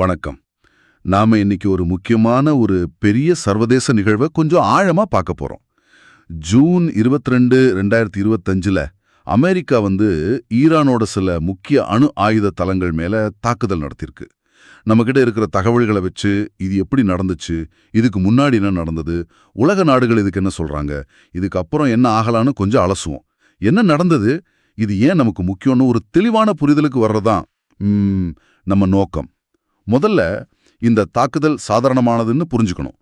வணக்கம். நாம இன்னைக்கு ஒரு முக்கியமான ஒரு பெரிய சர்வதேச நிகழ்வை கொஞ்சம் ஆழமா பார்க்க போறோம். ஜூன் 22 ரெண்டாயிரத்தி இருபத்தஞ்சுல அமெரிக்கா வந்து ஈரானோட சில முக்கிய அணு ஆயுத தளங்கள் மேல தாக்குதல் நடத்தியிருக்கு. நம்மகிட்ட இருக்கிற தகவல்களை வச்சு இது எப்படி நடந்துச்சு இதுக்கு முன்னாடி என்ன நடந்தது உலக நாடுகள் இதுக்கு என்ன சொல்றாங்க இதுக்கு அப்புறம் என்ன ஆகலான்னு கொஞ்சம் அலசுவோம். என்ன நடந்தது இது ஏன் நமக்கு முக்கியம்னு ஒரு தெளிவான புரிதலுக்கு வர்றதான் நம்ம நோக்கம். முதல்ல இந்த தாக்குதல் சாதாரணமானதுன்னு புரிஞ்சுக்கணும்.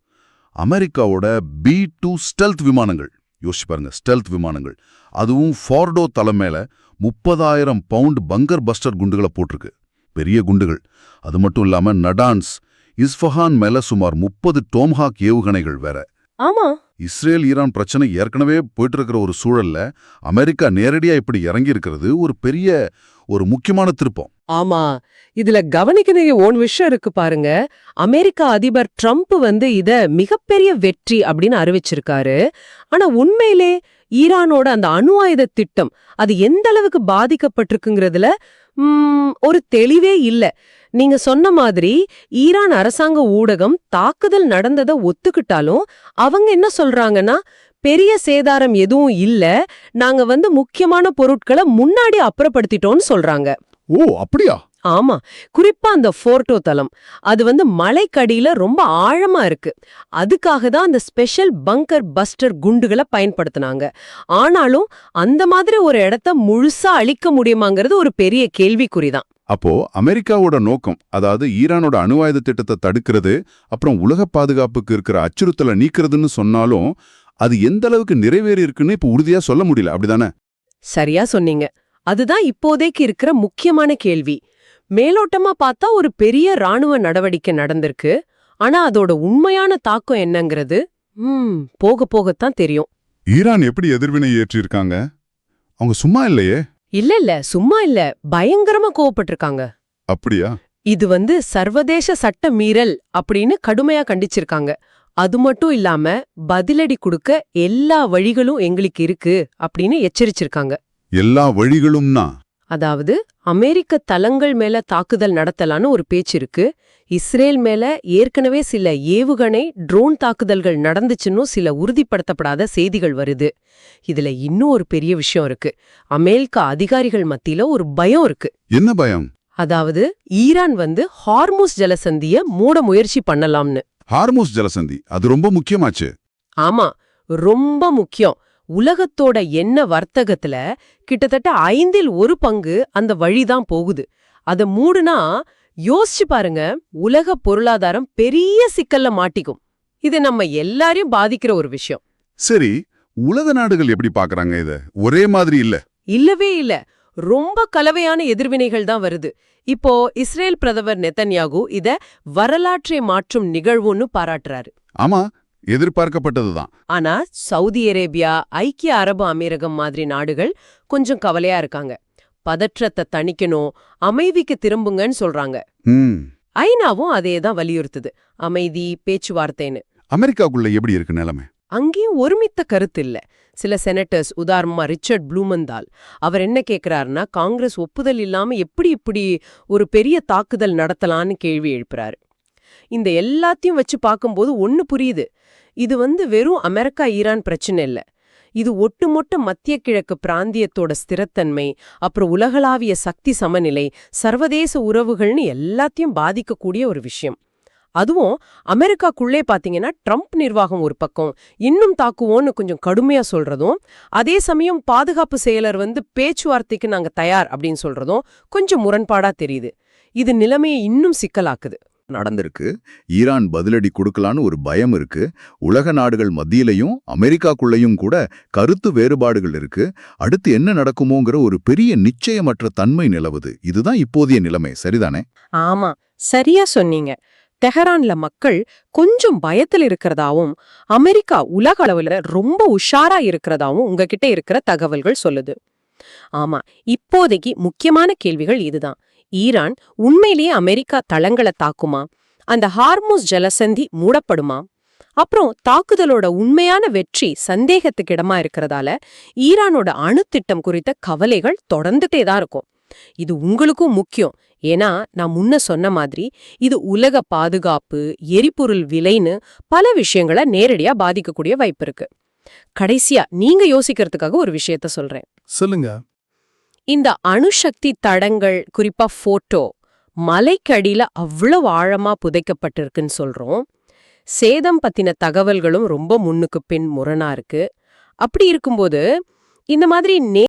அமெரிக்காவோட பி டூ ஸ்டெல்த் விமானங்கள். யோசிச்சு பாருங்க ஸ்டெல்த் விமானங்கள். அதுவும் ஃபார்டோ தலை மேல முப்பதாயிரம் பவுண்ட் பங்கர் பஸ்டர் குண்டுகளை போட்டிருக்கு. பெரிய குண்டுகள். அது மட்டும் இல்லாம நடான்ஸ் இஸ்ஃபஹான் மேல சுமார் முப்பது டோம்ஹாக் ஏவுகணைகள் வேற. ஆமா. இஸ்ரேல் ஈரான் பிரச்சனை ஏற்கனவே போயிட்டு இருக்கிற ஒரு சூழல்ல அமெரிக்கா நேரடியா இப்படி இறங்கி இருக்கிறது ஒரு பெரிய ஒரு முக்கியமான திருப்பம். ஆமா இதுல கவனிக்கணும் ஓன் விஷயம் இருக்கு பாருங்க. அமெரிக்கா அதிபர் ட்ரம்ப் வந்து இத மிகப்பெரிய வெற்றி அப்படின்னு அறிவிச்சிருக்காரு. ஆனா உண்மையிலே ஈரானோட அந்த அணு ஆயுத திட்டம் அது எந்த அளவுக்கு பாதிக்கப்பட்டிருக்குங்கிறதுல ஒரு தெளிவே இல்ல. நீங்க சொன்ன மாதிரி ஈரான் அரசாங்க ஊடகம் தாக்குதல் நடந்ததை ஒத்துக்கிட்டாலும் அவங்க என்ன சொல்றாங்கன்னா பெரிய சேதாரம் எதுவும் இல்ல நாங்க வந்து முக்கியமான பொருட்களை முன்னாடி அப்புறப்படுத்திட்டோம்னு சொல்றாங்க. ஓ அப்படியா? ஆமா குறிப்பா அந்த போர்ட்டோ தளம். அது வந்து மலைக்கடியில ரொம்ப ஆழமா இருக்கு. அதுக்காக தான் அந்த ஸ்பெஷல் பங்கர் பஸ்டர் குண்டுகளை பயன்படுத்துனாங்க. ஆனாலும் அந்த மாதிரி ஒரு இடத்த முழுசா அழிக்க முடியுமாங்கிறது ஒரு பெரிய கேள்விக்குறிதான் அப்போ அமெரிக்காவோட நோக்கம் அதாவது ஈரானோட அணு ஆயுத திட்டத்தை தடுக்கிறது அப்புறம் உலக பாதுகாப்புக்கு இருக்கிற அச்சுறுத்தலை நீக்கிறதுன்னு சொன்னாலும் அது எந்த அளவுக்கு நிறைவேறி இருக்குன்னு இப்ப உறுதியா சொல்ல முடியல. அப்படிதானே? சரியா சொன்னீங்க. அதுதான் இப்போதைக்கு இருக்கிற முக்கியமான கேள்வி. மேலோட்டமா பார்த்தா ஒரு பெரிய ராணுவ நடவடிக்கை நடந்திருக்கு. ஆனா அதோட உண்மையான தாக்கம் என்னங்கிறது ம் போக போகத்தான் தெரியும். ஈரான் எப்படி எதிர்வினை ஏற்றிருக்காங்க? அவங்க சும்மா இல்லையே? இல்ல இல்ல சும்மா இல்ல. பயங்கரமா கோவப்பட்டிருக்காங்க. அப்படியா? இது வந்து சர்வதேச சட்ட மீறல் அப்படின்னு கடுமையா கண்டிச்சிருக்காங்க. அது மட்டும் இல்லாம பதிலடி கொடுக்க எல்லா வழிகளும் எங்களுக்கு இருக்கு அப்படின்னு எச்சரிச்சிருக்காங்க. எல்லா வழிகளும்னா? அதாவது அமெரிக்க தளங்கள் மேல தாக்குதல் நடத்தலான்னு ஒரு பேச்சு இருக்கு. இஸ்ரேல் மேல ஏற்கனவே சில ஏவுகணை ட்ரோன் தாக்குதல்கள் நடந்துச்சுன்னு சில உறுதிப்படுத்தப்படாத செய்திகள் வருது. இதுல இன்னும் ஒரு பெரிய விஷயம் இருக்கு. அமெரிக்க அதிகாரிகள் மத்தியில ஒரு பயம் இருக்கு. என்ன பயம்? அதாவது ஈரான் வந்து ஹார்முஸ் ஜலசந்திய மூட முயற்சி பண்ணலாம்னு. ஹார்மோஸ் ஜலசந்தி அது ரொம்ப முக்கியமாச்சு. ஆமா ரொம்ப முக்கியம். உலகத்தோட எண்ண வர்த்தகத்துல கிட்டத்தட்ட ஐந்தில் ஒரு பங்கு அந்த வழிதான் போகுது. அத மூடுனா யோசிச்சு பாருங்க உலக பொருளாதாரம் பெரிய சிக்கல்ல மாட்டிக்கும். இது நம்ம எல்லாரையும் பாதிக்கிற ஒரு விஷயம். சரி உலக நாடுகள் எப்படி பாக்குறாங்க இத? ஒரே மாதிரி இல்ல. இல்லவே இல்ல. ரொம்ப கலவையான எதிர்வினைகள் தான் வருது. இப்போ இஸ்ரேல் பிரதமர் நெத்தன்யாகு இத வரலாற்றை மாற்றும் நிகழ்வுன்னு பாராட்டுறாரு. ஆமா எதிர்பார்க்கப்பட்டதுதான். ஆனா சவுதி அரேபியா ஐக்கிய அரபு அமீரகம் மாதிரி நாடுகள் கொஞ்சம் கவலையா இருக்காங்க. பதற்றத்தை தணிக்கணும் அமைதிக்கு திரும்புங்கன்னு சொல்றாங்க. ஐநாவும் அதே தான் வலியுறுத்துது. அமைதி பேச்சுவார்த்தைன்னு. அமெரிக்காக்குள்ள எப்படி இருக்கு நிலைமை? அங்கேயும் ஒருமித்த கருத்து இல்ல. சில செனட்டர்ஸ் உதாரணமா ரிச்சர்ட் ப்ளூமந்தால் அவர் என்ன கேக்குறாருன்னா காங்கிரஸ் ஒப்புதல் இல்லாம எப்படி இப்படி ஒரு பெரிய தாக்குதல் நடத்தலான்னு கேள்வி எழுப்புறாரு. இந்த எல்லாத்தையும் வச்சு பார்க்கும்போது ஒன்று புரியுது. இது வந்து வெறும் அமெரிக்கா ஈரான் பிரச்சனை இல்ல. இது ஒட்டுமொட்ட மத்திய கிழக்கு பிராந்தியத்தோட ஸ்திரத்தன்மை அப்புறம் உலகளாவிய சக்தி சமநிலை சர்வதேச உறவுகள்னு எல்லாத்தையும் பாதிக்கக்கூடிய ஒரு விஷயம். அதுவும் அமெரிக்காக்குள்ளே பாத்தீங்கன்னா ட்ரம்ப் நிர்வாகம் ஒரு பக்கம் இன்னும் தாக்குவோன்னு கொஞ்சம் கடுமையா சொல்றதும் அதே சமயம் பாதுகாப்பு செயலர் வந்து பேச்சுவார்த்தைக்கு நாங்க தயார் அப்படின்னு சொல்றதும் கொஞ்சம் முரண்பாடா தெரியுது. இது நிலைமையை இன்னும் சிக்கலாக்குது. நடந்திருக்கு. ஈரான் பதிலடி கொடுக்கலான்னு ஒரு பயம் இருக்கு. உலக நாடுகள் மத்தியிலையும் அமெரிக்காக்குள்ளேயும் கூட கருத்து வேறுபாடுகள் இருக்கு. அடுத்து என்ன நடக்குமோங்கிற ஒரு பெரிய நிச்சயமற்ற தன்மை நிலவுது. இதுதான் இப்போதைய நிலைமை. சரிதானே? ஆமா. சரியா சொன்னீங்க. தெஹரான்ல மக்கள் கொஞ்சம் பயத்தில் இருக்கிறதாவும் அமெரிக்கா உலக அளவில் ரொம்ப உஷாரா இருக்கிறதாவும் உங்ககிட்ட இருக்கிற தகவல்கள் சொல்லுது. ஆமா. இப்போதைக்கு முக்கியமான கேள்விகள் இதுதான். ஈரான் உண்மையிலேயே அமெரிக்கா தளங்களை தாக்குமா? அந்த ஹார்மோஸ் ஜலசந்தி மூடப்படுமா? அப்புறம் தாக்குதலோட உண்மையான வெற்றி சந்தேகத்துக்கு இடமா இருக்கிறதால ஈரானோட அணுத்திட்டம் குறித்த கவலைகள் தொடர்ந்துட்டே தான் இருக்கும். இது உங்களுக்கும் முக்கியம். ஏன்னா நான் முன்ன சொன்ன மாதிரி இது உலக பாதுகாப்பு எரிபொருள் விலைன்னு பல விஷயங்களை நேரடியா பாதிக்கக்கூடிய வாய்ப்பு இருக்கு. கடைசியா நீங்க யோசிக்கிறதுக்காக ஒரு விஷயத்த சொல்றேன். சொல்லுங்க. இந்த அணுசக்தி தடங்கள் குறிப்பா போட்டோ மலைக்கடியில அவ்வளவு ஆழமா புதைக்கப்பட்டிருக்குன்னு சொல்றோம். சேதம் பத்தின தகவல்களும் ரொம்ப முன்னுக்கு பின் முரணா இருக்கு. அப்படி இருக்கும்போது இந்த மாதிரி